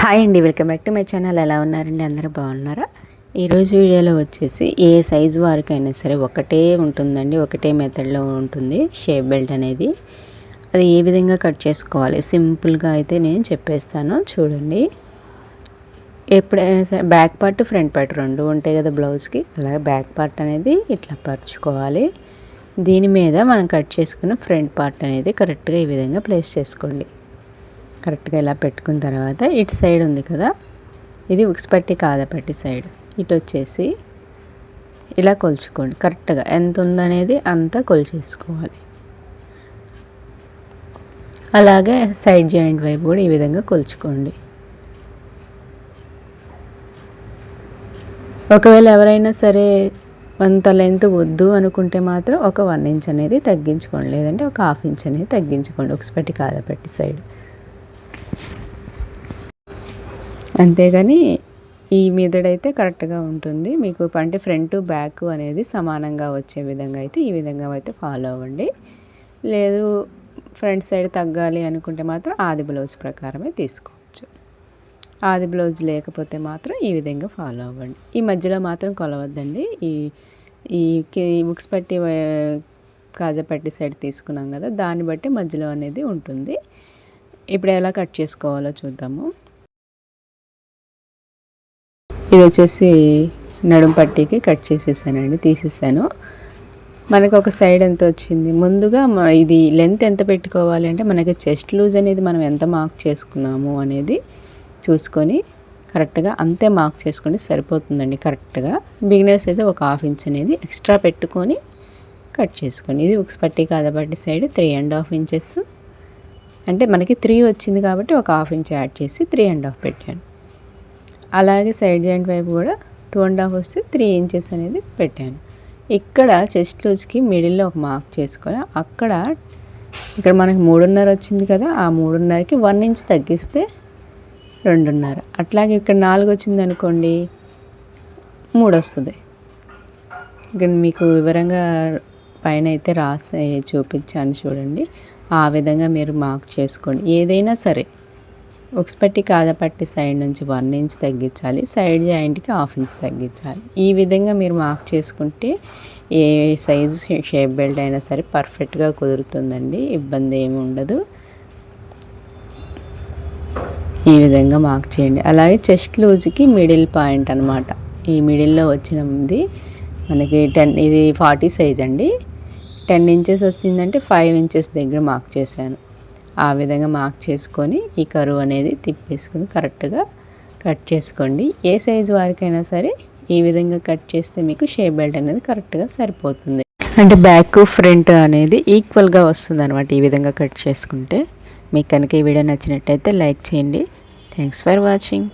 Hi అండి welcome back to my channel. ఎలా ఉన్నారండి? అందరూ బాగున్నారా? ఈరోజు వీడియోలో వచ్చేసి ఏ సైజు వారికైనా సరే ఒకటే ఉంటుందండి ఒకటే మెథడ్లో ఉంటుంది షేప్ బెల్ట్ అనేది. అది ఏ విధంగా కట్ చేసుకోవాలి? సింపుల్గా అయితే నేను చెప్పేస్తాను చూడండి. ఎప్పుడైనా సరే బ్యాక్ పార్ట్ ఫ్రంట్ పార్ట్ రెండు ఉంటాయి కదా బ్లౌజ్కి. అలాగే బ్యాక్ పార్ట్ అనేది ఇట్లా పరుచుకోవాలి. దీని మీద మనం కట్ చేసుకున్న ఫ్రంట్ పార్ట్ అనేది కరెక్ట్గా ఈ విధంగా ప్లేస్ చేసుకోండి. కరెక్ట్గా ఇలా పెట్టుకున్న తర్వాత ఇటు సైడ్ ఉంది కదా ఇది ఉక్స్పట్టి కాదపట్టి సైడ్. ఇటు వచ్చేసి ఇలా కొలుచుకోండి. కరెక్ట్గా ఎంత ఉందనేది అంతా కొలిచేసుకోవాలి. అలాగే సైడ్ జాయింట్ వైపు కూడా ఈ విధంగా కొలుచుకోండి. ఒకవేళ ఎవరైనా సరే అంత లెంత్ వద్దు అనుకుంటే మాత్రం ఒక వన్ ఇంచ్ అనేది తగ్గించుకోండి. లేదంటే ఒక హాఫ్ ఇంచ్ అనేది తగ్గించుకోండి. ఒకసిపెట్టి కాదపెట్టి సైడ్. అంతేగాని ఈ మీదడైతే కరెక్ట్గా ఉంటుంది. మీకు అంటే ఫ్రంట్ బ్యాక్ అనేది సమానంగా వచ్చే విధంగా అయితే ఈ విధంగా అయితే ఫాలో అవ్వండి. లేదు ఫ్రంట్ సైడ్ తగ్గాలి అనుకుంటే మాత్రం ఆది బ్లౌజ్ ప్రకారమే తీసుకోవచ్చు. ఆది బ్లౌజ్ లేకపోతే మాత్రం ఈ విధంగా ఫాలో అవ్వండి. ఈ మధ్యలో మాత్రం కొలవద్దండి. ఈ ఈ బుక్స్ పట్టి కాజా పట్టి సైడ్ తీసుకున్నాం కదా దాన్ని బట్టి మధ్యలో అనేది ఉంటుంది. ఇప్పుడు ఎలా కట్ చేసుకోవాలో చూద్దాము. ఇది వచ్చేసి నడుం పట్టీకి కట్ చేసేసానండి తీసేసాను. మనకు ఒక సైడ్ ఎంత వచ్చింది? ముందుగా ఇది లెంత్ ఎంత పెట్టుకోవాలి అంటే మనకి చెస్ట్ లూజ్ అనేది మనం ఎంత మార్క్ చేసుకున్నాము అనేది చూసుకొని కరెక్ట్గా అంతే మార్క్ చేసుకుంటే సరిపోతుందండి కరెక్ట్గా. బిగినర్స్ అయితే ఒక హాఫ్ ఇంచ్ అనేది ఎక్స్ట్రా పెట్టుకొని కట్ చేసుకోండి. ఇది ఉక్స్ పట్టి కాదబట్టి side three and half inches. అంటే మనకి త్రీ వచ్చింది కాబట్టి ఒక హాఫ్ ఇంచ్ యాడ్ చేసి త్రీ అండ్ హాఫ్ పెట్టాను. అలాగే సైడ్ జాయింట్ వైపు కూడా టూ అండ్ హాఫ్ వస్తే త్రీ ఇంచెస్ అనేది పెట్టాను. ఇక్కడ చెస్ట్ లూజ్కి మిడిల్లో ఒక మార్క్ చేసుకొని అక్కడ ఇక్కడ మనకి మూడున్నర వచ్చింది కదా ఆ మూడున్నరకి వన్ ఇంచ్ తగ్గిస్తే రెండున్నర. అట్లాగే ఇక్కడ నాలుగు వచ్చింది అనుకోండి మూడు వస్తుంది. ఇక్కడ మీకు వివరంగా పైన అయితే రాసి చూపించాను చూడండి. ఆ విధంగా మీరు మార్క్ చేసుకోండి. ఏదైనా సరే ఉక్స్పట్టి కాదపట్టి సైడ్ నుంచి వన్ ఇంచ్ తగ్గించాలి సైడ్ జాయింట్కి హాఫ్ ఇంచ్ తగ్గించాలి. ఈ విధంగా మీరు మార్క్ చేసుకుంటే ఏ సైజు షేప్ బెల్ట్ అయినా సరే పర్ఫెక్ట్గా కుదురుతుందండి ఇబ్బంది ఏమి ఉండదు. ఈ విధంగా మార్క్ చేయండి. అలాగే చెస్ట్ లూజ్కి మిడిల్ పాయింట్ అనమాట ఈ మిడిల్లో వచ్చినది మనకి టెన్ ఇది ఫార్టీ సైజ్ అండి. టెన్ ఇంచెస్ వస్తుందంటే ఫైవ్ ఇంచెస్ దగ్గర మార్క్ చేశాను. ఆ విధంగా మార్క్ చేసుకొని ఈ కరువు అనేది తిప్పేసుకొని కరెక్ట్గా కట్ చేసుకోండి. ఏ సైజు వారికైనా సరే ఈ విధంగా కట్ చేస్తే మీకు షేప్ బెల్ట్ అనేది కరెక్ట్గా సరిపోతుంది. అంటే బ్యాక్ ఫ్రంట్ అనేది ఈక్వల్గా వస్తుంది అనమాట ఈ విధంగా కట్ చేసుకుంటే. మీకు కనుక ఈ వీడియో నచ్చినట్టయితే లైక్ చేయండి. Thanks for watching.